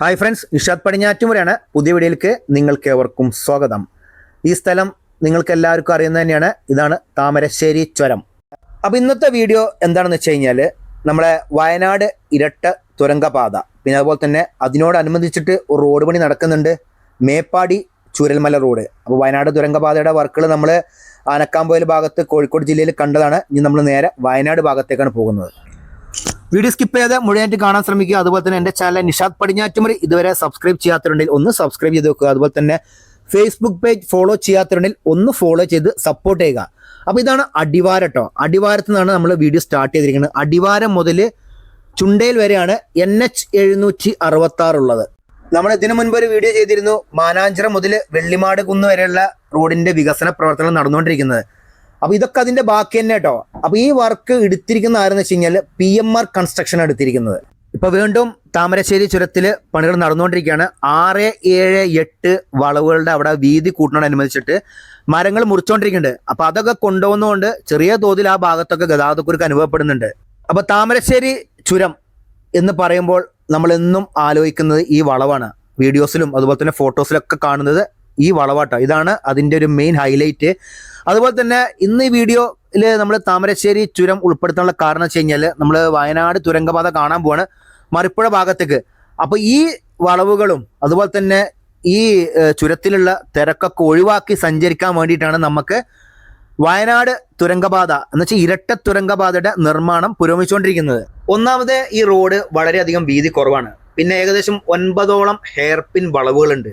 Hi friends Nishad പടിഞ്ഞാറ്റുമുറയാണ്. പുതിയ വീഡിയോയിലേക്ക് നിങ്ങൾക്ക് ഏവർക്കും സ്വാഗതം. ഈ സ്ഥലം നിങ്ങൾക്ക് എല്ലാവർക്കും അറിയുന്നത് തന്നെയാണ്. ഇതാണ് താമരശ്ശേരി ചുരം. അപ്പോൾ ഇന്നത്തെ വീഡിയോ എന്താണെന്ന് വെച്ച് കഴിഞ്ഞാൽ നമ്മളെ വയനാട് ഇരട്ട തുരങ്കപാത. പിന്നെ അതുപോലെ തന്നെ അതിനോടനുബന്ധിച്ചിട്ട് റോഡ് പണി നടക്കുന്നുണ്ട്. മേപ്പാടി ചൂരൽമല റോഡ് അപ്പോൾ വയനാട് തുരങ്കപാതയുടെ വർക്കുകൾ നമ്മൾ ആനക്കാമ്പോയിൽ ഭാഗത്ത് കോഴിക്കോട് ജില്ലയിൽ കണ്ടതാണ്. ഇനി നമ്മൾ നേരെ വയനാട് ഭാഗത്തേക്കാണ് പോകുന്നത്. വീഡിയോ സ്കിപ്പ് ചെയ്ത് മുഴുവനായിട്ട് കാണാൻ ശ്രമിക്കുക. അതുപോലെ തന്നെ എന്റെ ചാനൽ നിഷാദ് പടിഞ്ഞാറ്റുമുറി ഇതുവരെ സബ്സ്ക്രൈബ് ചെയ്യാത്തവരുണ്ടെങ്കിൽ ഒന്ന് സബ്സ്ക്രൈബ് ചെയ്ത് വെക്കുക. അതുപോലെ തന്നെ ഫേസ്ബുക്ക് പേജ് ഫോളോ ചെയ്യാത്തവരുണ്ടെങ്കിൽ ഒന്ന് ഫോളോ ചെയ്ത് സപ്പോർട്ട് ചെയ്യുക. അപ്പോൾ ഇതാണ് അടിവാരം കേട്ടോ അടിവാരത്ത് നിന്നാണ് നമ്മൾ വീഡിയോ സ്റ്റാർട്ട് ചെയ്തിരിക്കുന്നത്. അടിവാരം മുതൽ ചുണ്ടയിൽ വരെയാണ് എൻ എച്ച് എഴുന്നൂറ്റി അറുപത്തി ഉള്ളത്. നമ്മൾ ഇതിനു മുൻപ് ഒരു വീഡിയോ ചെയ്തിരുന്നു. മാനാഞ്ചിറ മുതൽ വെള്ളിമാട് കുന്ന് വരെയുള്ള റോഡിന്റെ വികസന പ്രവർത്തനങ്ങൾ നടന്നുകൊണ്ടിരിക്കുന്നത്. അപ്പൊ ഇതൊക്കെ അതിന്റെ ബാക്കി തന്നെ കേട്ടോ. അപ്പൊ ഈ വർക്ക് എടുത്തിരിക്കുന്ന ആരെന്ന് വെച്ച് കഴിഞ്ഞാൽ പി എം ആർ കൺസ്ട്രക്ഷൻ എടുത്തിരിക്കുന്നത്. ഇപ്പൊ വീണ്ടും താമരശ്ശേരി ചുരത്തിൽ പണികൾ നടന്നുകൊണ്ടിരിക്കുകയാണ്. ആറ് ഏഴ് എട്ട് വളവുകളുടെ അവിടെ വീതി അനുവദിച്ചിട്ട് മരങ്ങൾ മുറിച്ചുകൊണ്ടിരിക്കുന്നുണ്ട് അപ്പൊ അതൊക്കെ കൊണ്ടുപോകുന്നതുകൊണ്ട് ചെറിയ തോതിൽ ആ ഭാഗത്തൊക്കെ ഗതാഗതക്കുരുക്ക് അനുഭവപ്പെടുന്നുണ്ട്. അപ്പൊ താമരശ്ശേരി ചുരം എന്ന് പറയുമ്പോൾ നമ്മൾ എന്നും ആലോചിക്കുന്നത് ഈ വളവാണ്. വീഡിയോസിലും അതുപോലെ തന്നെ ഫോട്ടോസിലൊക്കെ കാണുന്നത് ഈ വളവാട്ടോ. ഇതാണ് അതിന്റെ ഒരു മെയിൻ ഹൈലൈറ്റ് അതുപോലെ തന്നെ ഇന്ന് ഈ വീഡിയോയിൽ നമ്മൾ താമരശ്ശേരി ചുരം ഉൾപ്പെടുത്താനുള്ള കാരണം വെച്ച് കഴിഞ്ഞാൽ നമ്മൾ വയനാട് തുരങ്കപാത കാണാൻ പോവാണ് മറിപ്പുഴ ഭാഗത്തേക്ക്. അപ്പോൾ ഈ വളവുകളും അതുപോലെ തന്നെ ഈ ചുരത്തിലുള്ള തിരക്കൊക്കെ ഒഴിവാക്കി സഞ്ചരിക്കാൻ വേണ്ടിയിട്ടാണ് നമുക്ക് വയനാട് തുരങ്കപാത എന്ന് വെച്ചാൽ ഇരട്ട തുരങ്കപാതയുടെ നിർമ്മാണം പുരോഗമിച്ചുകൊണ്ടിരിക്കുന്നത്. ഒന്നാമത് ഈ റോഡ് വളരെയധികം വീതി കുറവാണ്. പിന്നെ ഏകദേശം ഒൻപതോളം ഹെയർപിൻ വളവുകളുണ്ട്.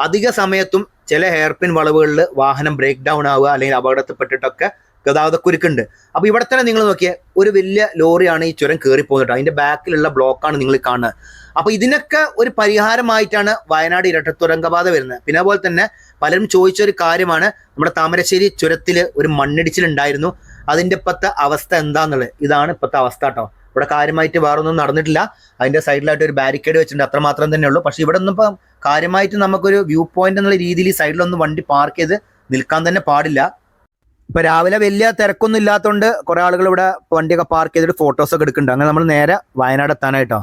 അധിക സമയത്തും ചില ഹെയർപിൻ വളവുകളിൽ വാഹനം ബ്രേക്ക് ഡൗൺ ആവുക അല്ലെങ്കിൽ അപകടത്തിൽപ്പെട്ടിട്ടൊക്കെ ഗതാഗതക്കുരുക്കുണ്ട്. അപ്പോൾ ഇവിടെ തന്നെ നിങ്ങൾ നോക്കിയാൽ ഒരു വലിയ ലോറിയാണ് ഈ ചുരം കയറി പോകുന്നത് അതിന്റെ ബാക്കിലുള്ള ബ്ലോക്കാണ് നിങ്ങൾ കാണുന്നത്. അപ്പോൾ ഇതിനൊക്കെ ഒരു പരിഹാരമായിട്ടാണ് വയനാട് ഇരട്ട തുരങ്കപാത വരുന്നത്. പിന്നെ അതുപോലെ തന്നെ പലരും ചോദിച്ച ഒരു കാര്യമാണ് നമ്മുടെ താമരശ്ശേരി ചുരത്തിൽ ഒരു മണ്ണിടിച്ചിലുണ്ടായിരുന്നു. അതിന്റെ ഇപ്പോഴത്തെ അവസ്ഥ എന്താന്നുള്ളത്? ഇതാണ് ഇപ്പോഴത്തെ അവസ്ഥ കേട്ടോ. ഇവിടെ കാര്യമായിട്ട് വേറൊന്നും നടന്നിട്ടില്ല. അതിന്റെ സൈഡിലായിട്ട് ഒരു ബാരിക്കേഡ് വെച്ചിട്ടുണ്ട്. അത്രമാത്രം തന്നെ ഉള്ളൂ. പക്ഷെ ഇവിടെ ഒന്നും ഇപ്പം കാര്യമായിട്ട് നമുക്കൊരു വ്യൂ പോയിന്റ് എന്നുള്ള രീതിയിൽ സൈഡിലൊന്നും വണ്ടി പാർക്ക് ചെയ്ത് നിൽക്കാൻ തന്നെ പാടില്ല. ഇപ്പൊ രാവിലെ വലിയ തിരക്കൊന്നും ഇല്ലാത്തതുകൊണ്ട് കുറെ ആളുകൾ ഇവിടെ വണ്ടിയൊക്കെ പാർക്ക് ചെയ്തിട്ട് ഫോട്ടോസ് ഒക്കെ എടുക്കുന്നുണ്ട്. അങ്ങനെ നമ്മൾ നേരെ വയനാട് എത്താനായിട്ടോ.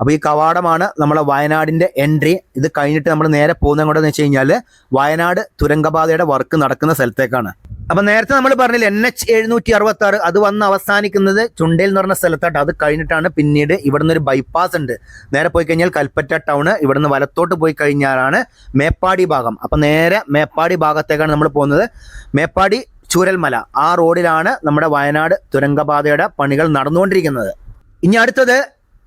അപ്പൊ ഈ കവാടമാണ് നമ്മളെ വയനാടിന്റെ എൻട്രി ഇത് കഴിഞ്ഞിട്ട് നമ്മൾ നേരെ പോകുന്നത് എങ്ങോട്ടെന്ന് വെച്ച് കഴിഞ്ഞാൽ വയനാട് തുരങ്കപാതയുടെ വർക്ക് നടക്കുന്ന സ്ഥലത്തേക്കാണ്. അപ്പൊ നേരത്തെ നമ്മൾ പറഞ്ഞില്ല എൻ എച്ച് എഴുന്നൂറ്റി അറുപത്തി ആറ് അത് വന്ന് അവസാനിക്കുന്നത് ചുണ്ടയിൽ എന്ന് പറഞ്ഞ സ്ഥലത്തായിട്ട് അത് കഴിഞ്ഞിട്ടാണ് പിന്നീട് ഇവിടുന്ന് ഒരു ബൈപ്പാസ് ഉണ്ട്. നേരെ പോയി കഴിഞ്ഞാൽ കൽപ്പറ്റ ടൗണ് ഇവിടുന്ന് വലത്തോട്ട് പോയി കഴിഞ്ഞാലാണ് മേപ്പാടി ഭാഗം. അപ്പൊ നേരെ മേപ്പാടി ഭാഗത്തേക്കാണ് നമ്മൾ പോകുന്നത്. മേപ്പാടി ചൂരൽമല ആ റോഡിലാണ് നമ്മുടെ വയനാട് തുരങ്കപാതയുടെ പണികൾ നടന്നുകൊണ്ടിരിക്കുന്നത്. ഇനി അടുത്തത്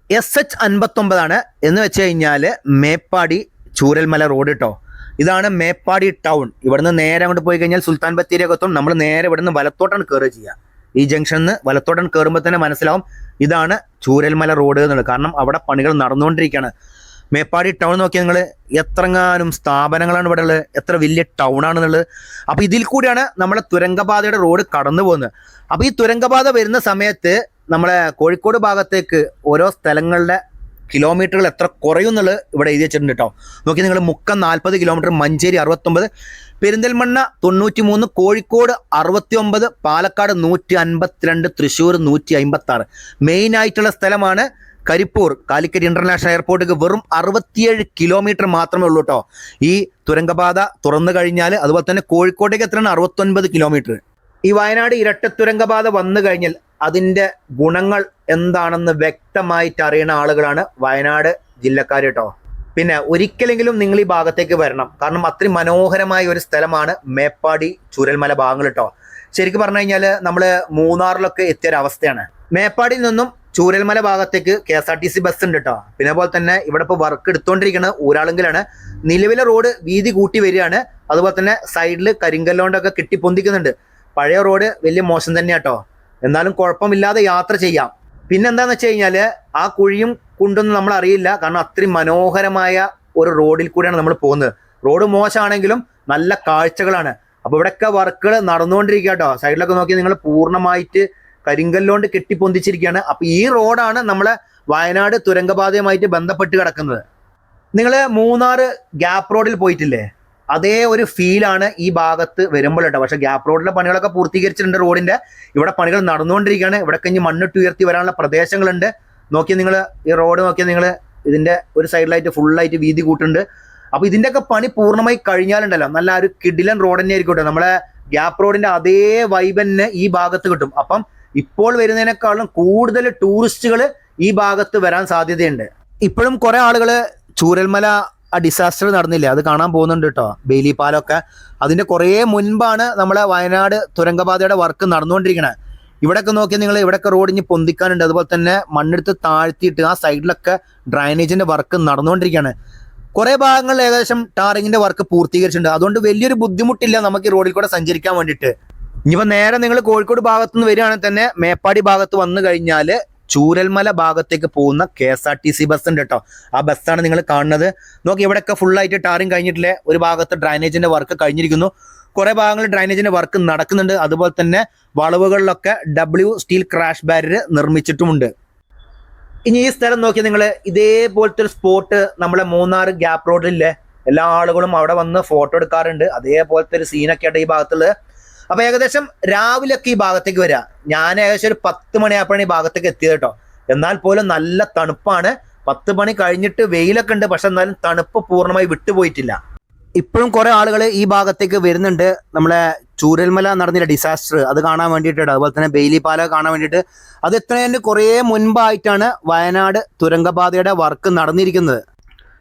എസ് എച്ച് അൻപത്തൊമ്പതാണ്. എന്ന് വെച്ച് കഴിഞ്ഞാൽ മേപ്പാടി ചൂരൽമല റോഡ് കേട്ടോ ഇതാണ് മേപ്പാടി ടൗൺ. ഇവിടുന്ന് നേരെ അങ്ങോട്ട് പോയി കഴിഞ്ഞാൽ സുൽത്താൻ ബത്തേരിയൊക്കെ എത്തും. നമ്മൾ നേരെ ഇവിടുന്ന് വലത്തോട്ടാണ് കയറുക ചെയ്യുക ഈ ജംഗ്ഷനിൽ നിന്ന് വലത്തോട്ടാണ് കയറുമ്പോൾ തന്നെ മനസ്സിലാവും ഇതാണ് ചൂരൽമല റോഡ് എന്നുള്ളത്. കാരണം അവിടെ പണികൾ നടന്നുകൊണ്ടിരിക്കുകയാണ്. മേപ്പാടി ടൗൺ നോക്കിയാൽ നിങ്ങൾ എത്രങ്ങാനും സ്ഥാപനങ്ങളാണ് ഇവിടെ ഉള്ളത്. എത്ര വലിയ ടൗൺ ആണെന്നുള്ളത് അപ്പോൾ ഇതിൽ കൂടിയാണ് നമ്മളെ തുരങ്കപാതയുടെ റോഡ് കടന്നു പോകുന്നത്. അപ്പോൾ ഈ തുരങ്കപാത വരുന്ന സമയത്ത് നമ്മളെ കോഴിക്കോട് ഭാഗത്തേക്ക് ഓരോ സ്ഥലങ്ങളുടെ കിലോമീറ്ററുകൾ എത്ര കുറയും എന്നുള്ളത് ഇവിടെ എഴുതി വെച്ചിട്ടുണ്ട് കേട്ടോ നോക്കി നിങ്ങൾ മുക്കം നാൽപ്പത് കിലോമീറ്റർ മഞ്ചേരി അറുപത്തൊമ്പത് പെരിന്തൽമണ്ണ തൊണ്ണൂറ്റി മൂന്ന് കോഴിക്കോട് അറുപത്തി ഒമ്പത് പാലക്കാട് നൂറ്റി അൻപത്തിരണ്ട് തൃശ്ശൂർ നൂറ്റി അമ്പത്തി ആറ് മെയിൻ ആയിട്ടുള്ള സ്ഥലമാണ് കരിപ്പൂർ. കാലിക്കറ്റ് ഇന്റർനാഷണൽ എയർപോർട്ടിലേക്ക് വെറും അറുപത്തിയേഴ് കിലോമീറ്റർ മാത്രമേ ഉള്ളൂ കേട്ടോ ഈ തുരങ്കപാത തുറന്നു കഴിഞ്ഞാൽ അതുപോലെ തന്നെ കോഴിക്കോട്ടേക്ക് എത്രയാണ്? അറുപത്തൊൻപത് കിലോമീറ്റർ ഈ വയനാട് ഇരട്ട തുരങ്കപാത വന്നു കഴിഞ്ഞാൽ അതിന്റെ ഗുണങ്ങൾ എന്താണെന്ന് വ്യക്തമായിട്ട് അറിയുന്ന ആളുകളാണ് വയനാട് ജില്ലക്കാർ കേട്ടോ. പിന്നെ ഒരിക്കലെങ്കിലും നിങ്ങൾ ഈ ഭാഗത്തേക്ക് വരണം. കാരണം അത്രയും മനോഹരമായ ഒരു സ്ഥലമാണ് മേപ്പാടി ചുരൽമല ഭാഗങ്ങൾ കേട്ടോ. ശരിക്കും പറഞ്ഞു കഴിഞ്ഞാൽ നമ്മൾ മൂന്നാറിലൊക്കെ എത്തിയ ഒരു അവസ്ഥയാണ്. മേപ്പാടിയിൽ നിന്നും ചൂരൽമല ഭാഗത്തേക്ക് K S R T C bus ഉണ്ട് കേട്ടോ. പിന്നെ പോലെ തന്നെ ഇവിടെ ഇപ്പോൾ വർക്ക് എടുത്തുകൊണ്ടിരിക്കുന്നത് ഒരാളെങ്കിലാണ് നിലവിലെ റോഡ് വീതി കൂട്ടി വരികയാണ്. അതുപോലെ തന്നെ സൈഡിൽ കരിങ്കല്ലോണ്ടൊക്കെ കെട്ടിപ്പൊന്തിക്കുന്നുണ്ട്. പഴയ റോഡ് വലിയ മോശം തന്നെയാ കേട്ടോ. എന്നാലും കുഴപ്പമില്ലാതെ യാത്ര ചെയ്യാം. പിന്നെന്താന്ന് വെച്ച് കഴിഞ്ഞാൽ ആ കുഴിയും കുണ്ടൊന്നും നമ്മൾ അറിയില്ല. കാരണം അത്രയും മനോഹരമായ ഒരു റോഡിൽ കൂടെയാണ് നമ്മൾ പോകുന്നത്. റോഡ് മോശമാണെങ്കിലും നല്ല കാഴ്ചകളാണ്. അപ്പൊ ഇവിടെയൊക്കെ വർക്കുകൾ നടന്നുകൊണ്ടിരിക്കുക കേട്ടോ. സൈഡിലൊക്കെ നോക്കി നിങ്ങൾ പൂർണമായിട്ട് കരിങ്കല്ലോണ്ട് കെട്ടിപ്പൊന്തിച്ചിരിക്കുകയാണ്. അപ്പൊ ഈ റോഡാണ് നമ്മളെ വയനാട് തുരങ്കപാതയുമായിട്ട് ബന്ധപ്പെട്ട് കിടക്കുന്നത്. നിങ്ങൾ മൂന്നാർ ഗ്യാപ്പ് റോഡിൽ പോയിട്ടില്ലേ? അതേ ഒരു ഫീലാണ് ഈ ഭാഗത്ത് വരുമ്പോൾ കേട്ടോ. പക്ഷെ ഗ്യാപ്പ് റോഡിലെ പണികളൊക്കെ പൂർത്തീകരിച്ചിട്ടുണ്ട് റോഡിന്റെ ഇവിടെ പണികൾ നടന്നുകൊണ്ടിരിക്കുകയാണ്. ഇവിടെ കഴിഞ്ഞ് മണ്ണിട്ട് ഉയർത്തി വരാനുള്ള പ്രദേശങ്ങളുണ്ട്. നോക്കി നിങ്ങൾ ഈ റോഡ് നോക്കിയാൽ നിങ്ങൾ ഇതിന്റെ ഒരു സൈഡിലായിട്ട് ഫുള്ളായിട്ട് വീതി കൂട്ടുണ്ട് അപ്പൊ ഇതിന്റെയൊക്കെ പണി പൂർണമായി കഴിഞ്ഞാലുണ്ടല്ലോ. നല്ല ഒരു കിഡിലൻ റോഡ് തന്നെ ആയിരിക്കും നമ്മളെ ഗ്യാപ്പ് റോഡിന്റെ അതേ വൈബ് തന്നെ ഈ ഭാഗത്ത് കിട്ടും. അപ്പം ഇപ്പോൾ വരുന്നതിനേക്കാളും കൂടുതൽ ടൂറിസ്റ്റുകൾ ഈ ഭാഗത്ത് വരാൻ സാധ്യതയുണ്ട്. ഇപ്പോഴും കുറെ ആളുകൾ ചൂരൽമല ആ ഡിസാസ്റ്റർ നടന്നില്ലേ? അത് കാണാൻ പോകുന്നുണ്ട് കേട്ടോ. ബെയിലി പാലമൊക്കെ അതിന്റെ കുറേ മുൻപാണ് നമ്മളെ വയനാട് തുരങ്കപാതയുടെ വർക്ക് നടന്നുകൊണ്ടിരിക്കുന്നത് ഇവിടെയൊക്കെ നോക്കിയാൽ നിങ്ങൾ ഇവിടെയൊക്കെ റോഡ് ഇനി പൊന്തിക്കാനുണ്ട്. അതുപോലെ തന്നെ മണ്ണെടുത്ത് താഴ്ത്തിയിട്ട് ആ സൈഡിലൊക്കെ ഡ്രൈനേജിന്റെ വർക്ക് നടന്നുകൊണ്ടിരിക്കുകയാണ് കുറെ ഭാഗങ്ങളിൽ ഏകദേശം ടാറിങ്ങിന്റെ വർക്ക് പൂർത്തീകരിച്ചിട്ടുണ്ട്. അതുകൊണ്ട് വലിയൊരു ബുദ്ധിമുട്ടില്ല നമുക്ക് ഈ റോഡിൽ കൂടെ സഞ്ചരിക്കാൻ വേണ്ടിയിട്ട്. ഇനിയിപ്പോ നേരെ നിങ്ങൾ കോഴിക്കോട് ഭാഗത്തുനിന്ന് വരികയാണെങ്കിൽ തന്നെ മേപ്പാടി ഭാഗത്ത് വന്നു കഴിഞ്ഞാൽ ചൂരൽമല ഭാഗത്തേക്ക് പോകുന്ന K S R T C bus ഉണ്ട് കേട്ടോ ആ ബസ്സാണ് നിങ്ങൾ കാണുന്നത്. നോക്കി ഇവിടെയൊക്കെ ഫുള്ളായിട്ട് ടാറിങ് കഴിഞ്ഞിട്ടില്ലേ? ഒരു ഭാഗത്ത് ഡ്രൈനേജിന്റെ വർക്ക് കഴിഞ്ഞിരിക്കുന്നു. കുറെ ഭാഗങ്ങളിൽ ഡ്രൈനേജിന്റെ വർക്ക് നടക്കുന്നുണ്ട്. അതുപോലെ തന്നെ വളവുകളിലൊക്കെ ഡബ്ല്യു സ്റ്റീൽ ക്രാഷ് ബാരിയർ നിർമ്മിച്ചിട്ടുമുണ്ട്. ഇനി ഈ സ്ഥലം നോക്കി നിങ്ങൾ ഇതേപോലത്തെ ഒരു സ്പോട്ട് നമ്മളെ മൂന്നാർ ഗ്യാപ്പ് റോഡിലെ എല്ലാ ആളുകളും അവിടെ വന്ന് ഫോട്ടോ എടുക്കാറുണ്ട്. അതേപോലത്തെ ഒരു സീനൊക്കെ ഈ ഭാഗത്തുള്ളത്. അപ്പൊ ഏകദേശം രാവിലെയൊക്കെ ഈ ഭാഗത്തേക്ക് വരിക ഞാൻ ഏകദേശം ഒരു പത്ത് മണിയായപ്പോഴാണ് ഈ ഭാഗത്തേക്ക് എത്തിയത് കേട്ടോ. എന്നാൽ പോലും നല്ല തണുപ്പാണ്. പത്ത് മണി കഴിഞ്ഞിട്ട് വെയിലൊക്കെ ഉണ്ട്. പക്ഷെ എന്നാലും തണുപ്പ് പൂർണമായി വിട്ടുപോയിട്ടില്ല. ഇപ്പോഴും കുറെ ആളുകൾ ഈ ഭാഗത്തേക്ക് വരുന്നുണ്ട്. നമ്മളെ ചൂരൽമല നടന്നില്ല ഡിസാസ്റ്റർ അത് കാണാൻ വേണ്ടിയിട്ട് അതുപോലെ തന്നെ ബെയിലി പാല കാണാൻ വേണ്ടിയിട്ട്. അത് എത്രയും കുറേ മുൻപായിട്ടാണ് വയനാട് തുരങ്കപാതയുടെ വർക്ക് നടന്നിരിക്കുന്നത്.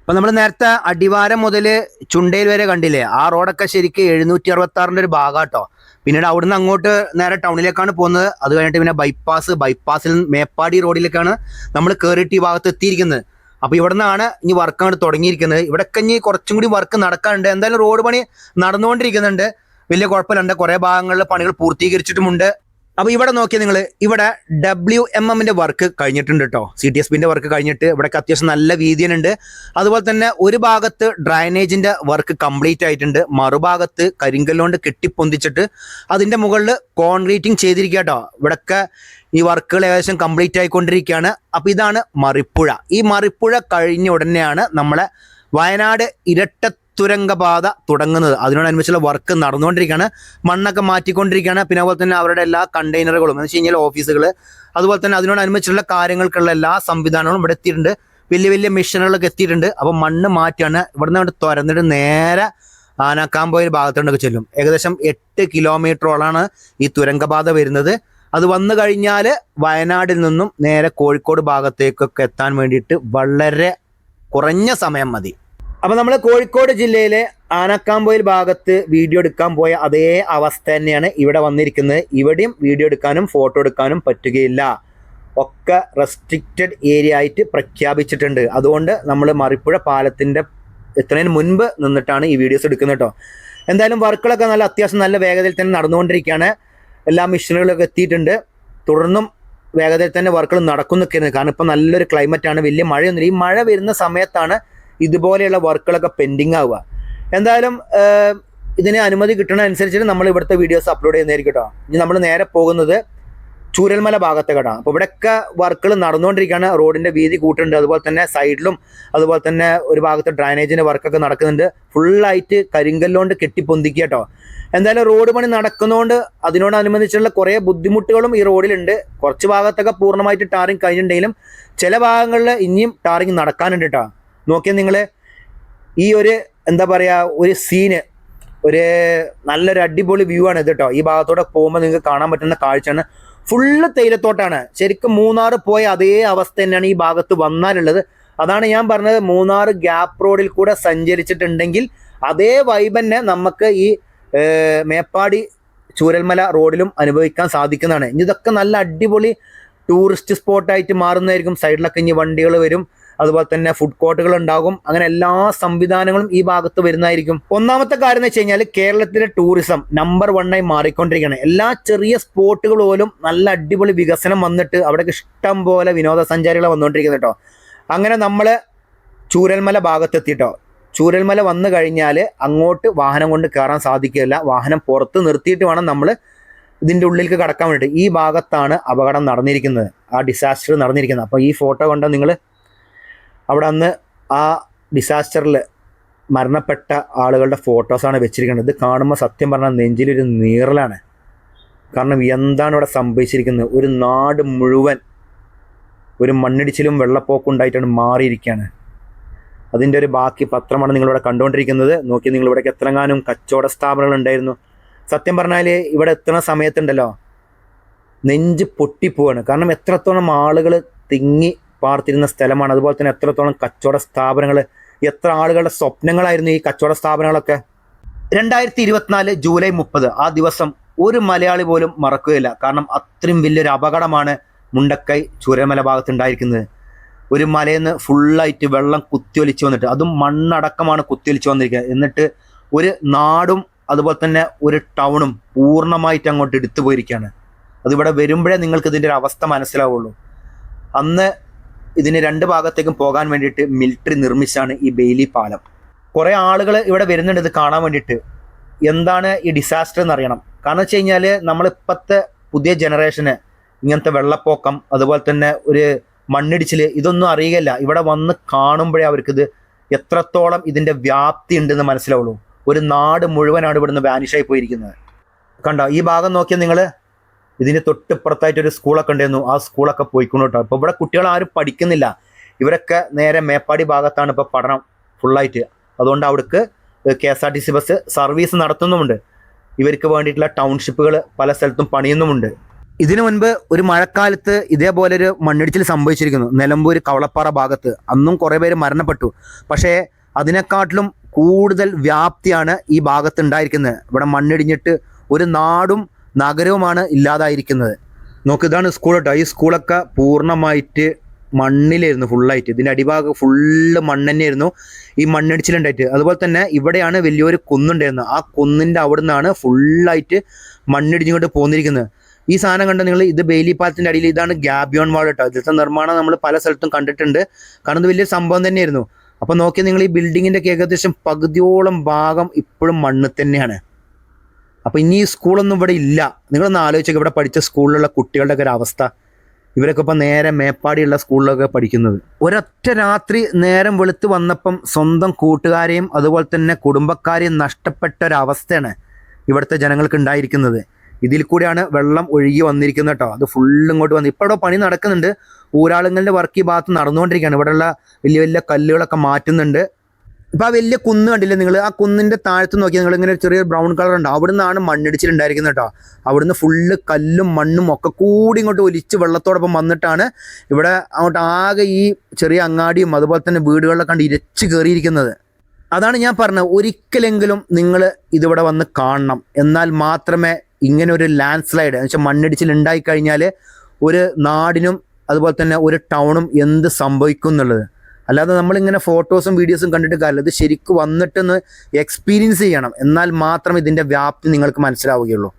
അപ്പൊ നമ്മൾ നേരത്തെ അടിവാരം മുതൽ ചുണ്ടയിൽ വരെ കണ്ടില്ലേ? ആ റോഡൊക്കെ ശരിക്കും എഴുന്നൂറ്റി അറുപത്തി ആറിന്റെ ഒരു ഭാഗാട്ടോ പിന്നീട് അവിടുന്ന് അങ്ങോട്ട് നേരെ ടൗണിലേക്കാണ് പോകുന്നത്. അത് കഴിഞ്ഞിട്ട് പിന്നെ ബൈപ്പാസ് ബൈപ്പാസിൽ മേപ്പാടി റോഡിലേക്കാണ് നമ്മൾ കയറിയിട്ട് ഈ ഭാഗത്ത് എത്തിയിരിക്കുന്നത്. അപ്പൊ ഇവിടെ നിന്നാണ് ഇനി വർക്ക് അങ്ങോട്ട് തുടങ്ങിയിരിക്കുന്നത്. ഇവിടെയൊക്കെ ഇനി കുറച്ചും കൂടി വർക്ക് നടക്കാനുണ്ട്. എന്തായാലും റോഡ് പണി നടന്നുകൊണ്ടിരിക്കുന്നുണ്ട്. വലിയ കുഴപ്പമില്ല. കുറേ ഭാഗങ്ങളിൽ പണികൾ പൂർത്തീകരിച്ചിട്ടുമുണ്ട്. അപ്പൊ ഇവിടെ നോക്കിയാൽ നിങ്ങൾ ഇവിടെ ഡബ്ല്യു എം എമ്മിന്റെ വർക്ക് കഴിഞ്ഞിട്ടുണ്ട് കേട്ടോ സി ടി എസ് പിന്റെ വർക്ക് കഴിഞ്ഞിട്ട് ഇവിടെയൊക്കെ അത്യാവശ്യം നല്ല വീതിയുണ്ട് അതുപോലെ തന്നെ ഒരു ഭാഗത്ത് ഡ്രൈനേജിന്റെ വർക്ക് കംപ്ലീറ്റ് ആയിട്ടുണ്ട്. മറുഭാഗത്ത് കരിങ്കല്ലുകൊണ്ട് കെട്ടിപ്പൊന്തിച്ചിട്ട് അതിന്റെ മുകളിൽ കോൺക്രീറ്റിംഗ് ചെയ്തിരിക്കുക കേട്ടോ ഇവിടെയൊക്കെ ഈ വർക്കുകൾ ഏകദേശം കംപ്ലീറ്റ് ആയിക്കൊണ്ടിരിക്കുകയാണ് അപ്പൊ ഇതാണ് മറിപ്പുഴ. ഈ മറിപ്പുഴ കഴിഞ്ഞ ഉടനെയാണ് നമ്മളെ വയനാട് ഇരട്ട തുരങ്കപാത തുടങ്ങുന്നത്. അതിനോടനുബന്ധിച്ചുള്ള വർക്ക് നടന്നുകൊണ്ടിരിക്കുകയാണ്. മണ്ണൊക്കെ മാറ്റിക്കൊണ്ടിരിക്കുകയാണ്. പിന്നെ അതുപോലെ തന്നെ അവരുടെ എല്ലാ കണ്ടെയ്നറുകളും എന്ന് വെച്ച് കഴിഞ്ഞാൽ ഓഫീസുകൾ അതുപോലെ തന്നെ അതിനോടനുബന്ധിച്ചുള്ള കാര്യങ്ങൾക്കുള്ള എല്ലാ സംവിധാനങ്ങളും ഇവിടെ എത്തിയിട്ടുണ്ട്. വലിയ വലിയ മെഷീനുകളൊക്കെ എത്തിയിട്ടുണ്ട്. അപ്പോൾ മണ്ണ് മാറ്റിയാണ് ഇവിടെ നിന്ന് തുരന്നിട്ട് നേരെ ആനാക്കാമ്പോയിൽ ഭാഗത്തോട്ടൊക്കെ ചെല്ലും. ഏകദേശം എട്ട് കിലോമീറ്ററോളാണ് ഈ തുരങ്കപാത വരുന്നത്. അത് വന്നു കഴിഞ്ഞാൽ വയനാടിൽ നിന്നും നേരെ കോഴിക്കോട് ഭാഗത്തേക്കൊക്കെ എത്താൻ വേണ്ടിയിട്ട് വളരെ കുറഞ്ഞ സമയം മതി. അപ്പൊ നമ്മൾ കോഴിക്കോട് ജില്ലയിലെ ആനക്കാമ്പോയിൽ ഭാഗത്ത് വീഡിയോ എടുക്കാൻ പോയ അതേ അവസ്ഥ തന്നെയാണ് ഇവിടെ വന്നിരിക്കുന്നത്. ഇവിടെയും വീഡിയോ എടുക്കാനും ഫോട്ടോ എടുക്കാനും പറ്റുകയില്ല. ഒക്കെ റെസ്ട്രിക്റ്റഡ് ഏരിയ ആയിട്ട് പ്രഖ്യാപിച്ചിട്ടുണ്ട്. അതുകൊണ്ട് നമ്മൾ മറിപ്പുഴ പാലത്തിന്റെ എത്തുന്നതിന് മുൻപ് നിന്നിട്ടാണ് ഈ വീഡിയോസ് എടുക്കുന്നത് കേട്ടോ എന്തായാലും വർക്കുകളൊക്കെ നല്ല അത്യാവശ്യം നല്ല വേഗതയിൽ തന്നെ നടന്നുകൊണ്ടിരിക്കുകയാണ്. എല്ലാ മെഷീനുകളൊക്കെ എത്തിയിട്ടുണ്ട്. തുടർന്നും വേഗതയിൽ തന്നെ വർക്കുകൾ നടക്കുന്നൊക്കെയാണ് കാരണം ഇപ്പം നല്ലൊരു ക്ലൈമറ്റാണ് വലിയ മഴയൊന്നുമില്ല. ഈ മഴ വരുന്ന സമയത്താണ് ഇതുപോലെയുള്ള വർക്കുകളൊക്കെ പെൻഡിങ് ആവുക. എന്തായാലും ഇതിന് അനുമതി കിട്ടണ അനുസരിച്ചിട്ട് നമ്മൾ ഇവിടുത്തെ വീഡിയോസ് അപ്ലോഡ് ചെയ്യുന്നതായിരിക്കും കേട്ടോ ഇനി നമ്മൾ നേരെ പോകുന്നത് ചൂരൽമല ഭാഗത്തേക്കാണ് അപ്പോൾ ഇവിടെയൊക്കെ വർക്കുകൾ നടന്നുകൊണ്ടിരിക്കുകയാണ്. റോഡിന്റെ വീതി കൂട്ടുന്നുണ്ട് അതുപോലെ തന്നെ സൈഡിലും അതുപോലെ തന്നെ ഒരു ഭാഗത്ത് ഡ്രൈനേജിന്റെ വർക്കൊക്കെ നടക്കുന്നുണ്ട്. ഫുള്ളായിട്ട് കരിങ്കല്ലുകൊണ്ട് കെട്ടിപ്പൊന്തിക്കുക കേട്ടോ എന്തായാലും റോഡ് പണി നടക്കുന്നതുകൊണ്ട് അതിനോടനുബന്ധിച്ചുള്ള കുറേ ബുദ്ധിമുട്ടുകളും ഈ റോഡിലുണ്ട്. കുറച്ച് ഭാഗത്തൊക്കെ പൂർണമായിട്ട് ടാറിങ് കഴിഞ്ഞിട്ടുണ്ടെങ്കിലും ചില ഭാഗങ്ങളിൽ ഇനിയും ടാറിങ് നടക്കാനുണ്ട് കേട്ടോ നോക്കിയാൽ നിങ്ങൾ ഈ ഒരു എന്താ പറയുക ഒരു സീന് ഒരു നല്ലൊരു അടിപൊളി വ്യൂ ആണ് ഇത് കേട്ടോ ഈ ഭാഗത്തോടെ പോകുമ്പോൾ നിങ്ങൾക്ക് കാണാൻ പറ്റുന്ന കാഴ്ചയാണ്. ഫുള്ള് തേയിലത്തോട്ടാണ്. ശരിക്കും മൂന്നാർ പോയ അതേ അവസ്ഥ തന്നെയാണ് ഈ ഭാഗത്ത് വന്നാലുള്ളത്. അതാണ് ഞാൻ പറഞ്ഞത് മൂന്നാർ ഗ്യാപ്പ് റോഡിൽ കൂടെ സഞ്ചരിച്ചിട്ടുണ്ടെങ്കിൽ അതേ വൈബ് തന്നെ നമുക്ക് ഈ മേപ്പാടി ചൂരൽമല റോഡിലും അനുഭവിക്കാൻ സാധിക്കുന്നതാണ്. ഇതൊക്കെ നല്ല അടിപൊളി ടൂറിസ്റ്റ് സ്പോട്ടായിട്ട് മാറുന്നതായിരിക്കും. സൈഡിലൊക്കെ ഇനി വണ്ടികൾ വരും. അതുപോലെ തന്നെ ഫുഡ് കോർട്ടുകൾ ഉണ്ടാകും. അങ്ങനെ എല്ലാ സംവിധാനങ്ങളും ഈ ഭാഗത്ത് വരുന്നതായിരിക്കും. ഒന്നാമത്തെ കാര്യം എന്ന് വെച്ച് കഴിഞ്ഞാൽ കേരളത്തിലെ ടൂറിസം നമ്പർ വണ്ണായി മാറിക്കൊണ്ടിരിക്കുകയാണ്. എല്ലാ ചെറിയ സ്പോട്ടുകൾ പോലും നല്ല അടിപൊളി വികസനം വന്നിട്ട് അവിടേക്ക് ഇഷ്ടം പോലെ വിനോദസഞ്ചാരികൾ വന്നുകൊണ്ടിരിക്കുന്നത് കേട്ടോ. അങ്ങനെ നമ്മൾ ചൂരൽമല ഭാഗത്തെത്തിട്ടോ ചൂരൽമല വന്നു കഴിഞ്ഞാൽ അങ്ങോട്ട് വാഹനം കൊണ്ട് കയറാൻ സാധിക്കില്ല വാഹനം പുറത്ത് നിർത്തിയിട്ട് വേണം നമ്മൾ ഇതിന്റെ ഉള്ളിലേക്ക് കടക്കാൻ വേണ്ടിയിട്ട്. ഈ ഭാഗത്താണ് അപകടം നടന്നിരിക്കുന്നത്. ആ ഡിസാസ്റ്റർ നടന്നിരിക്കുന്നത്. അപ്പോൾ ഈ ഫോട്ടോ കണ്ട നിങ്ങൾ അവിടെ അന്ന് ആ ഡിസാസ്റ്ററിൽ മരണപ്പെട്ട ആളുകളുടെ ഫോട്ടോസാണ് വെച്ചിരിക്കുന്നത്. ഇത് കാണുമ്പോൾ സത്യം പറഞ്ഞാൽ നെഞ്ചിലൊരു നീറലാണ്. കാരണം എന്താണ് ഇവിടെ സംഭവിച്ചിരിക്കുന്നത്? ഒരു നാട് മുഴുവൻ ഒരു മണ്ണിടിച്ചിലും വെള്ളപ്പൊക്കം ഉണ്ടായിട്ടാണ് മാറിയിരിക്കുകയാണ് അതിന്റെ ഒരു ബാക്കി പത്രമാണ് നിങ്ങളിവിടെ കണ്ടുകൊണ്ടിരിക്കുന്നത്. നോക്കി നിങ്ങളിവിടേക്ക് എത്രങ്ങാനും കച്ചവട സ്ഥാപനങ്ങൾ ഉണ്ടായിരുന്നു. സത്യം പറഞ്ഞാൽ ഇവിടെ എത്തുന്ന സമയത്തുണ്ടല്ലോ നെഞ്ച് പൊട്ടിപ്പോവാണ്. കാരണം എത്രത്തോളം ആളുകൾ തിങ്ങി പാർത്തിരുന്ന സ്ഥലമാണ്. അതുപോലെ തന്നെ എത്രത്തോളം കച്ചവട സ്ഥാപനങ്ങൾ എത്ര ആളുകളുടെ സ്വപ്നങ്ങളായിരുന്നു ഈ കച്ചവട സ്ഥാപനങ്ങളൊക്കെ? രണ്ടായിരത്തി ഇരുപത്തിനാല് ജൂലൈ മുപ്പത് ആ ദിവസം ഒരു മലയാളി പോലും മറക്കുകയില്ല. കാരണം അത്രയും വലിയൊരു അപകടമാണ് മുണ്ടക്കൈ ചുരമല ഭാഗത്ത് ഉണ്ടായിരിക്കുന്നത്. ഒരു മലയിൽ ഫുള്ളായിട്ട് വെള്ളം കുത്തിയൊലിച്ച് വന്നിട്ട് അതും മണ്ണടക്കമാണ് കുത്തിയൊലിച്ച് വന്നിരിക്കുക. എന്നിട്ട് ഒരു നാടും അതുപോലെ തന്നെ ഒരു ടൗണും പൂർണമായിട്ട് അങ്ങോട്ട് എടുത്തു പോയിരിക്കുകയാണ്. അതിവിടെ വരുമ്പോഴേ നിങ്ങൾക്ക് ഇതിന്റെ ഒരു അവസ്ഥ മനസ്സിലാവുള്ളൂ. അന്ന് ഇതിന് രണ്ട് ഭാഗത്തേക്കും പോകാൻ വേണ്ടിയിട്ട് മിലിറ്ററി നിർമ്മിച്ചാണ് ഈ ബെയിലി പാലം. കുറേ ആളുകൾ ഇവിടെ വരുന്നുണ്ട് ഇത് കാണാൻ വേണ്ടിയിട്ട്. എന്താണ് ഈ ഡിസാസ്റ്റർ എന്ന് അറിയണം. കാരണം വെച്ച് കഴിഞ്ഞാൽ നമ്മളിപ്പോഴത്തെ പുതിയ ജനറേഷന് ഇങ്ങനത്തെ വെള്ളപ്പൊക്കം അതുപോലെ തന്നെ ഒരു മണ്ണിടിച്ചിൽ ഇതൊന്നും അറിയുകയില്ല. ഇവിടെ വന്ന് കാണുമ്പോഴേ അവർക്കിത് എത്രത്തോളം ഇതിന്റെ വ്യാപ്തി ഉണ്ടെന്ന് മനസ്സിലാവുള്ളൂ. ഒരു നാട് മുഴുവനാണ് ഇവിടുന്ന് വാനിഷായി പോയിരിക്കുന്നത്. കണ്ടോ? ഈ ഭാഗം നോക്കിയാൽ നിങ്ങൾ ഇതിന് തൊട്ടിപ്പുറത്തായിട്ട് ഒരു സ്കൂളൊക്കെ ഉണ്ടായിരുന്നു. ആ സ്കൂളൊക്കെ പോയിക്കൊണ്ടോട്ടോ അപ്പോൾ ഇവിടെ കുട്ടികൾ ആരും പഠിക്കുന്നില്ല. ഇവരൊക്കെ നേരെ മേപ്പാടി ഭാഗത്താണ് ഇപ്പോൾ പഠനം ഫുള്ളായിട്ട് അതുകൊണ്ട് അവിടേക്ക് K S R T C bus service നടത്തുന്നുമുണ്ട്. ഇവർക്ക് വേണ്ടിയിട്ടുള്ള ടൗൺഷിപ്പുകൾ പല സ്ഥലത്തും പണിയുന്നുമുണ്ട്. ഇതിനു മുൻപ് ഒരു മഴക്കാലത്ത് ഇതേപോലെ ഒരു മണ്ണിടിച്ചിൽ സംഭവിച്ചിരിക്കുന്നു. നിലമ്പൂർ കവളപ്പാറ ഭാഗത്ത്. അന്നും കുറേ പേര് മരണപ്പെട്ടു. പക്ഷേ അതിനെക്കാട്ടിലും കൂടുതൽ വ്യാപ്തിയാണ് ഈ ഭാഗത്ത് ഉണ്ടായിരിക്കുന്നത്. ഇവിടെ മണ്ണിടിഞ്ഞിട്ട് ഒരു നാടും നഗരവുമാണ് ഇല്ലാതായിരിക്കുന്നത്. നോക്ക് ഇതാണ് സ്കൂൾ കേട്ടോ ഈ സ്കൂളൊക്കെ പൂർണമായിട്ട് മണ്ണിലായിരുന്നു ഫുള്ളായിട്ട് ഇതിന്റെ അടിഭാഗം ഫുള്ള് മണ്ണ് തന്നെയായിരുന്നു ഈ മണ്ണിടിച്ചിലുണ്ടായിട്ട്. അതുപോലെ തന്നെ ഇവിടെയാണ് വലിയൊരു കുന്നുണ്ടായിരുന്നത്. ആ കുന്നിന്റെ അവിടെ നിന്നാണ് ഫുള്ളായിട്ട് മണ്ണിടിഞ്ഞുകൊണ്ട് പോന്നിരിക്കുന്നത്. ഈ സാധനം കണ്ട നിങ്ങൾ ഇത് ബെയിലി പാലത്തിന്റെ അടിയിൽ ഇതാണ് ഗ്യാബിയോൺ വാൾ കേട്ടോ. ഇതിലത്തെ നിർമ്മാണം നമ്മൾ പല സ്ഥലത്തും കണ്ടിട്ടുണ്ട്. കാരണം ഇത് വലിയ സംഭവം തന്നെയായിരുന്നു. അപ്പോൾ നോക്കിയാൽ നിങ്ങൾ ഈ ബിൽഡിങ്ങിന്റെ ഏകദേശം പകുതിയോളം ഭാഗം ഇപ്പോഴും മണ്ണ് തന്നെയാണ്. അപ്പോൾ ഇനി ഈ സ്കൂളൊന്നും ഇവിടെ ഇല്ല. നിങ്ങളൊന്ന് ആലോചിച്ചൊക്കെ ഇവിടെ പഠിച്ച സ്കൂളിലുള്ള കുട്ടികളുടെ ഒക്കെ ഒരു അവസ്ഥ. ഇവരൊക്കെ ഇപ്പം നേരെ മേപ്പാടിയുള്ള സ്കൂളിലൊക്കെ പഠിക്കുന്നത്. ഒരൊറ്റ രാത്രി നേരം വെളുത്ത് വന്നപ്പം സ്വന്തം കൂട്ടുകാരെയും അതുപോലെ തന്നെ കുടുംബക്കാരെയും നഷ്ടപ്പെട്ട ഒരവസ്ഥയാണ് ഇവിടുത്തെ ജനങ്ങൾക്ക് ഉണ്ടായിരിക്കുന്നത്. ഇതിൽ കൂടിയാണ് വെള്ളം ഒഴുകി വന്നിരിക്കുന്നത് കേട്ടോ. അത് ഫുള്ള് ഇങ്ങോട്ട് വന്ന് ഇപ്പോൾ പണി നടക്കുന്നുണ്ട്. ഊരാളുങ്ങളുടെ വർക്ക് ഈ ഭാഗത്ത് നടന്നുകൊണ്ടിരിക്കുകയാണ്. ഇവിടെയുള്ള വലിയ വലിയ കല്ലുകളൊക്കെ മാറ്റുന്നുണ്ട്. ഇപ്പൊ ആ വലിയ കുന്ന് കണ്ടില്ലേ നിങ്ങൾ ആ കുന്നിന്റെ താഴത്ത് നോക്കി നിങ്ങൾ ഇങ്ങനെ ചെറിയ ബ്രൗൺ കളർ ഉണ്ട്. അവിടെ നിന്നാണ് മണ്ണിടിച്ചിലുണ്ടായിരിക്കുന്നത് കേട്ടോ. അവിടുന്ന് ഫുള്ള് കല്ലും മണ്ണും ഒക്കെ കൂടി ഇങ്ങോട്ട് ഒലിച്ച് വെള്ളത്തോടൊപ്പം വന്നിട്ടാണ് ഇവിടെ അങ്ങോട്ട് ആകെ ഈ ചെറിയ അങ്ങാടിയും അതുപോലെ തന്നെ വീടുകളിലൊക്കെ കണ്ട് ഇരച്ച് കയറിയിരിക്കുന്നത് അതാണ് ഞാൻ പറഞ്ഞത്. ഒരിക്കലെങ്കിലും നിങ്ങൾ ഇതിവിടെ വന്ന് കാണണം. എന്നാൽ മാത്രമേ ഇങ്ങനെ ഒരു ലാൻഡ് സ്ലൈഡ് എന്ന് വെച്ചാൽ മണ്ണിടിച്ചിൽ ഉണ്ടായിക്കഴിഞ്ഞാൽ ഒരു നാടിനും അതുപോലെ തന്നെ ഒരു ടൗണും എന്ത് സംഭവിക്കും എന്നുള്ളത്. അല്ലാതെ നമ്മളിങ്ങനെ ഫോട്ടോസും വീഡിയോസും കണ്ടിട്ട് കാര്യമില്ല. ഇത് ശരിക്കും വന്നിട്ടൊന്ന് എക്സ്പീരിയൻസ് ചെയ്യണം. എന്നാൽ മാത്രം ഇതിന്റെ വ്യാപ്തി നിങ്ങൾക്ക് മനസ്സിലാവുകയുള്ളൂ.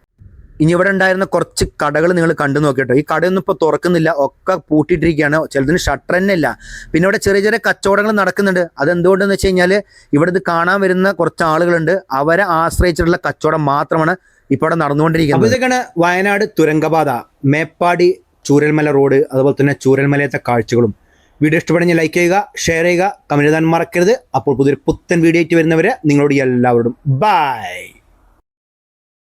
ഇനി ഇവിടെ ഉണ്ടായിരുന്ന കുറച്ച് കടകൾ നിങ്ങൾ കണ്ടു നോക്കിയിട്ടോ. ഈ കടയൊന്നും ഇപ്പോൾ തുറക്കുന്നില്ല. ഒക്കെ പൂട്ടിയിട്ടിരിക്കുകയാണ്. ചിലതിന് ഷട്ടർ തന്നെ ഇല്ല. പിന്നെ ഇവിടെ ചെറിയ ചെറിയ കച്ചവടങ്ങൾ നടക്കുന്നുണ്ട്. അതെന്തുകൊണ്ടെന്ന് വെച്ച് കഴിഞ്ഞാൽ ഇവിടെ ഇത് കാണാൻ വരുന്ന കുറച്ച് ആളുകളുണ്ട്. അവരെ ആശ്രയിച്ചിട്ടുള്ള കച്ചവടം മാത്രമാണ് ഇപ്പോൾ ഇവിടെ നടന്നുകൊണ്ടിരിക്കുന്നത്. ഇതൊക്കെയാണ് വയനാട് തുരങ്കപാത മേപ്പാടി ചൂരൽമല റോഡ് അതുപോലെ തന്നെ ചൂരൽമലയത്തെ കാഴ്ചകളും. വീഡിയോ ഇഷ്ടപ്പെടുന്ന ലൈക്ക് ചെയ്യുക ഷെയർ ചെയ്യുക കമന്റ് എഴുതാൻ മറക്കരുത്. അപ്പോൾ പുതിയൊരു പുത്തൻ വീഡിയോ ആയിട്ട് വരുന്നവരെ നിങ്ങളോട് എല്ലാവരോടും ബൈ